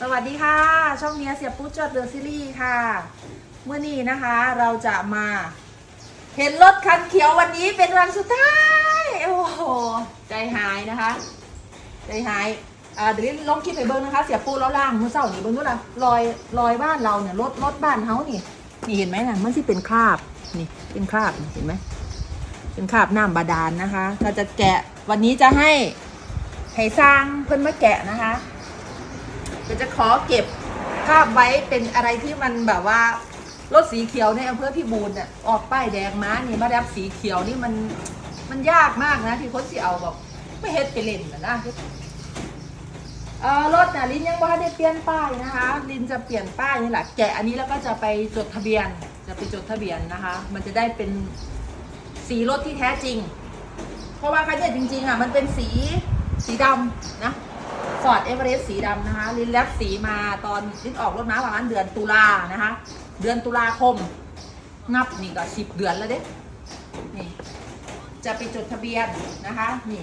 สวัสดีค่ะ ช่องเนี้ยเสียปุ๊จดเดอะซีรีส์ค่ะ เมื่อนี้นะคะเราจะมา เห็นรถคันเขียววันนี้เป็นวันสุดท้าย โอ้โห ใจหายนะคะ ใจหายอ่าเดี๋ยวลองคลิปไปเบิ้งนะคะ เสียปูแล้วล่างมือเศร้านี่เบิ้งดูละรอยรอยบ้านเราเนี่ยรถรถบ้านเฮานี่ นี่เห็นไหมนะมันที่เป็นคราบนี่เป็นคราบเห็นไหมเป็นคราบน้ำบาดาลนะคะเราจะแกะวันนี้จะให้ให้สร้างเพิ่นมาแกะนะคะ เดี๋ยวจะขอเก็บคราบไว้เป็นอะไรที่มันแบบว่ารถสีเขียวในอำเภอพิบูลเนี่ยออกป้ายแดงมานี่มาดับสีเขียวนี่มันมันยากมากนะ ที่คนสิเอาแบบไม่เฮ็ดไปเล่นนะนะเออรถน่ะลินยังว่าได้เปลี่ยนป้ายนะคะ ลินจะเปลี่ยนป้ายนี่แหละแกะอันนี้แล้วก็จะไปจดทะเบียน จะไปจดทะเบียนนะคะ มันจะได้เป็นสีรถที่แท้จริง เพราะว่าคันเนี้ยจริงๆอะมันเป็นสีสีดำนะ ฟอร์ดเอเวอเรสต์สีดำนะคะ ลินแลบสีมาตอนลินออกรถม้าประมาณเดือนตุลานะคะ เดือนตุลาคม นับนี่ก็สิบเดือนแล้วเด้นี่ จะไปจดทะเบียนนะคะ นี่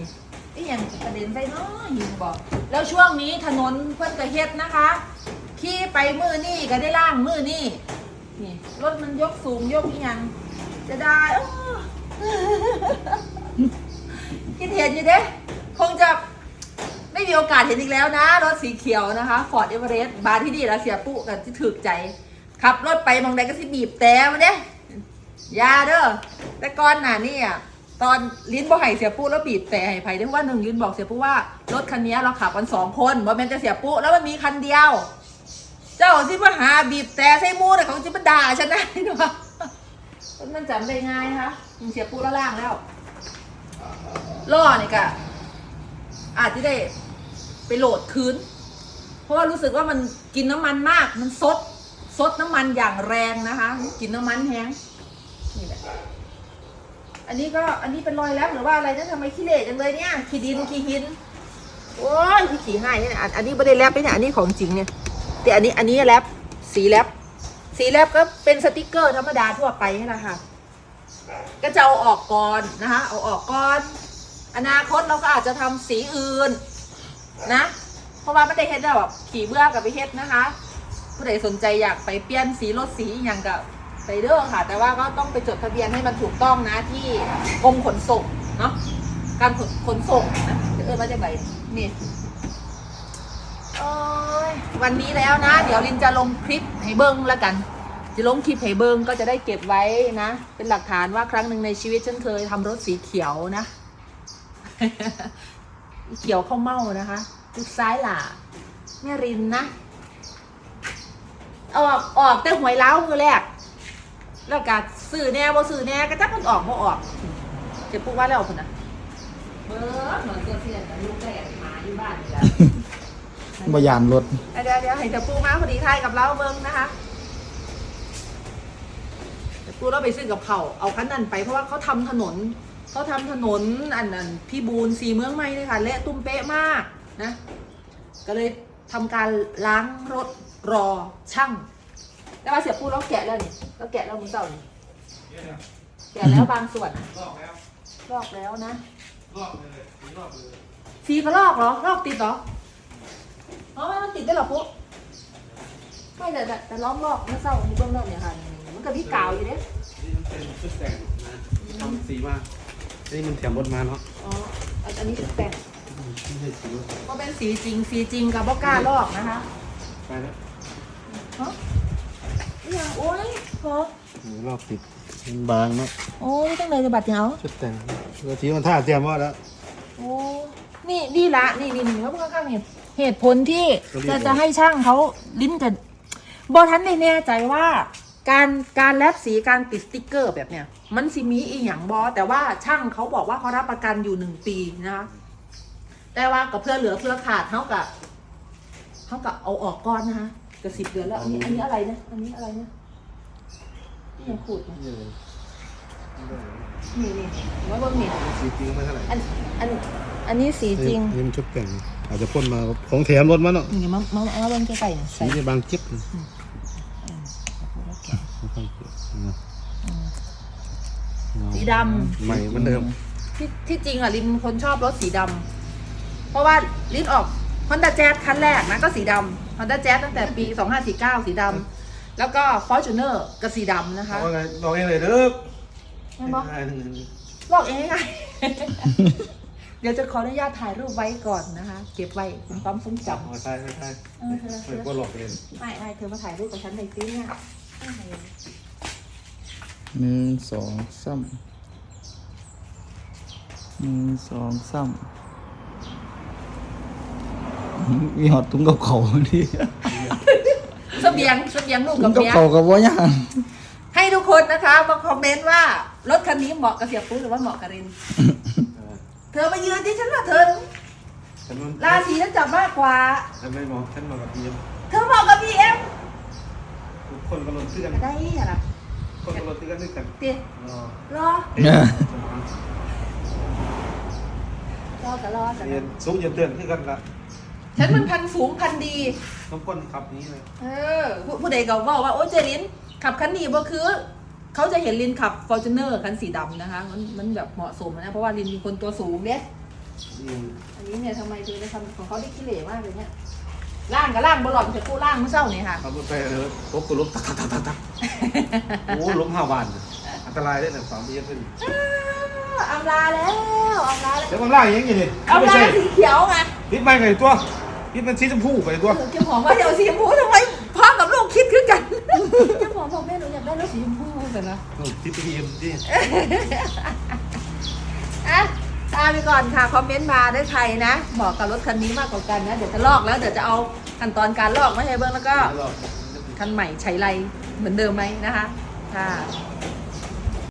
ไอ้ยังประเด็นไปเนาะหิงบอก แล้วช่วงนี้ถนนเพื่อนกระเฮ็ดนะคะ ขี่ไปมือนี่ก็ได้ล่างมือนี่นี่รถมันยกสูงยกอีหยังจะได้อ้อคิดเห็นอยู่เด้คงจะ ไม่มีโอกาสเห็นอีกแล้วนะ รถสีเขียวนะคะ Ford Everest บาร์ที่ดีแล้วเสียปุ๊กันที่ถึกใจขับรถไปมองใดก็สิบีบแต่มาเด้ยาเด้อแต่ก่อนหน้านี่อะตอนลิ้นบ่ให้เสียปุ๊แล้วบีบแต่ให้ไผ่ได้ว่าหนึ่งลิ้นบอกเสียปุ๊ว่ารถคันนี้เราขับกันสองคนบ่แม่นจะเสียปุ๊แล้วมันมีคันเดียว เจ้าที่มาหาบีบแต่ใส่มูแต่ของจิมาด่าฉันได้หรอมันจำได้ง่ายนะคะมึงเสียปูแล้วล่างแล้วล่อนี่กะอาจจะได้ ไปโหลดคืน เพราะว่ารู้สึกว่ามันกินน้ำมันมาก มันซด ซดน้ำมันอย่างแรงนะคะ กินน้ำมันแห้งนี่แหละอันนี้ก็อันนี้เป็นรอยแลบหรือว่าอะไรนะทำไมขี้เหร่จังเลยเนี่ย ขี้ดินขี้หิน โอ้ยขี้ขี้ให้เนี่ยอันอันนี้ไม่ได้แลบไปเนี่ย อันนี้ของจริงเนี่ย แต่อันนี้อันนี้แลบสีแลบสีแลบก็เป็นสติกเกอร์ธรรมดาทั่วไปนี่แหละค่ะ ก็จะเอาออกก่อนนะคะ เอาออกก่อน อนาคตเราก็อาจจะทำสีอื่น นะ เพราะว่าไม่ได้เฮ็ดแล้แบบขี่เบื่อกับไปเฮ็ดนะคะ ผู้ใดสนใจอยากไปเปลี่ยนสีรถสีอย่างกับไปเด้อค่ะ แต่ว่าก็ต้องไปจดทะเบียนให้มันถูกต้องนะที่กรมขนส่งเนาะการขนขนส่งนะเดี๋ยวเออมาจากไหนนี่ยวันนี้แล้วนะ เดี๋ยวลินจะลงคลิปให้เบิ้งแล้วกัน จะลงคลิปให้เบิ้งก็จะได้เก็บไว้นะ เป็นหลักฐานว่าครั้งหนึ่งในชีวิตฉันเคยทำรถสีเขียวนะ เขียวข้าวเม่านะคะลูกซ้ายหล่าแม่รินนะ ออกออกแต่หวยเล้ามือแรก แล้วก็สื่อแน่บ่สื่อแน่ก็จักมันออกบ่ออกเจะพูดว่าแล้วคนนะเบิร์ดเหมือนตัวเสียนกับลูกแก่หมาอยู่บ้านนี่แหละบ่ยานรถเดี๋ยวเดี๋ยวให้เจะปูมาพอดีทายกับเราเบิ้งนะคะเจะปูเราไปซื้อกับเขาวเอาคันนั้นไปเพราะว่าเขาทำถนน เขาทำถนนอันนั้นพี่บูนสีเมืองใหม่เลยค่ะเละตุ้มเป๊ะมากนะ ก็เลยทำการล้างรถรอช่างแต่ว่าเสียปูเราแกะแล้วนี่เราแกะแล้วมึงเต่านี่แกะแล้วบางส่วนลอกแล้วลอกแล้วนะลอกเลยสีลอกเลยสีเขาลอกเหรอลอกติดเหรออ๋อมันติดได้เหรอปุ๊ไม่แต่แต่ล้อมลอกไม่เศร้ามีเบื้องนอกเนี่ยค่ะมันก็พี่กาวอยู่เด้นี่มันเป็นชุดแต่งนะทำสีมา นี่มันแถมรถมาเนาะอ๋ออันอันนี้คือแต่งไม่ใช่สีรถก็เป็นสีจริงสีจริงกับบอกล้าลอกนะคะไปแล้วฮะนี่ยังโอ้ยพอรอบติดมันบางเนาะโอ้ยตั้งเลยจะบัดเหงาชุดแต่งตัวสีมันท่าเตรียมว่าแล้วโอ้นี่นี่ละนี่นี่นี่ว่าข้างๆเนี่ยเหตุผลที่จะจะให้ช่างเขาลิ้นกันบอทันได้แน่ใจว่า การการแลบสีการติดสติกเกอร์แบบเนี้ยมันสิมีอีหยังบอแต่ว่าช่างเขาบอกว่าเขารับประกันอยู่หนึ่งปีนะคะแต่ว่ากับเพื่อเหลือเพื่อขาดเท่ากับเท่ากับเอาออกก้อนนะคะกับสิบเดือนแล้วอันนี้อันนี้อะไรนะอันนี้อะไรนะนี่ยังขูดนะนี่นี่ว่าเบิ่งนี่สีจริงไม่เท่าไหร่อันอันอันนี้สีจริงนี่มันชุดแต่งอาจจะพ่นมาของแถมรถมาเนาะนี่มามามาเบิ่งใกล้ๆนี่สีใส่จะบางจิ๊บ สีดำ ใหม่เหมือนเดิม ที่ที่จริงอะลินคนชอบรถสีดำเพราะว่าลินออก Honda Jazz คันแรกนะก็สีดำ Honda Jazz ตั้งแต่ปี 2549 สีดำแล้วก็ Fortuner ก็สีดำนะคะ เอาไงบอกเองเลยเด้อแม่นบอกไอ้หนึ่งหนึ่งบอกเองไงเดี๋ยวจะขออนุญาตถ่ายรูปไว้ก่อนนะคะ เก็บไว้เป็นความทรงจเอาใช่ใช่ใช่ำเออเธอเธไม่อก็หลอกเลยไม่ไม่เธอมาถ่ายรูปกับฉันหน่อยสิเนี่ย หนึ่งสองสามหนึ่งสองสามมีหอดตุ้งกับเขาดิเสบียงเสบียงลูกตุ้กังบกับเมียเขากับว่าย่างให้ทุกคนนะคะมาคอมเมนต์ว่ารถคันนี้เหมาะกับเสียปุ๊หรือว่าเหมาะกับริน เออเธอมายืนที่ฉันว่าเธอฉันมันราศีฉันจับมากกว่า ฉันไม่มองฉันมองกับพีเอ็มเธอเหมาะกับพีเอ็มทุก คนก็ลนตื้อกัน ได้อะไรคนก็ลนตื้อกันด้วยกันเตี๋ยรอรอเอ๊ะรอกับรอกันเรียนสูงเย็นเตือนขึ้นกันละฉันมันพันสูงพันดีน้ำก้นขับนี้เลย เออ ผู้ผู้ใดก็บอกว่า โอ้เจลินขับคันนี้บ่คือ เขาจะเห็นลินขับฟอร์จูเนอร์คันสีดำนะคะ มันมันแบบเหมาะสมนะ เพราะว่าลินเป็นคนตัวสูงเนี่ยนี่อันนี้เนี่ยทำไมเธอได้ทำของเขาได้ขี้เหร่มากเลยเนี่ย ล่างกับล่างบอลลอนจะกู้ล่างเมื่อเช้านี่ค่ะขับรถไปเลยพบกับรถตักตักตักตักตักโอ้ล้มห้าวันอันตรายได้แต่สามพีเอ็มขึ้นอ้าวอำลาแล้วอำลาแล้วเดี๋ยวมันล่างอย่างนี้ดิอำไม่ลาใช่สีเขียวไงพิษไปไงตัวพิษมันสีชมพูไปตัวเออเจ้าของว่าเดี๋ยวสีชมพูทำไมพ่อกับลูกคิดคือกันเจ้าของบอกแม่หนูอยากได้รถสีชมพูแต่นะพิษพีเอ็มที่อะตาม ไปก่อนค่ะ คอมเมนต์มาได้ใครนะเหมาะกับรถคันนี้มากกว่ากันนะ เดี๋ยวจะลอกแล้ว เดี๋ยวจะเอาขั้นตอนการลอกมาให้เบิ้งแล้วก็คันใหม่ใช้ไรเหมือนเดิมไหมนะคะค่ะ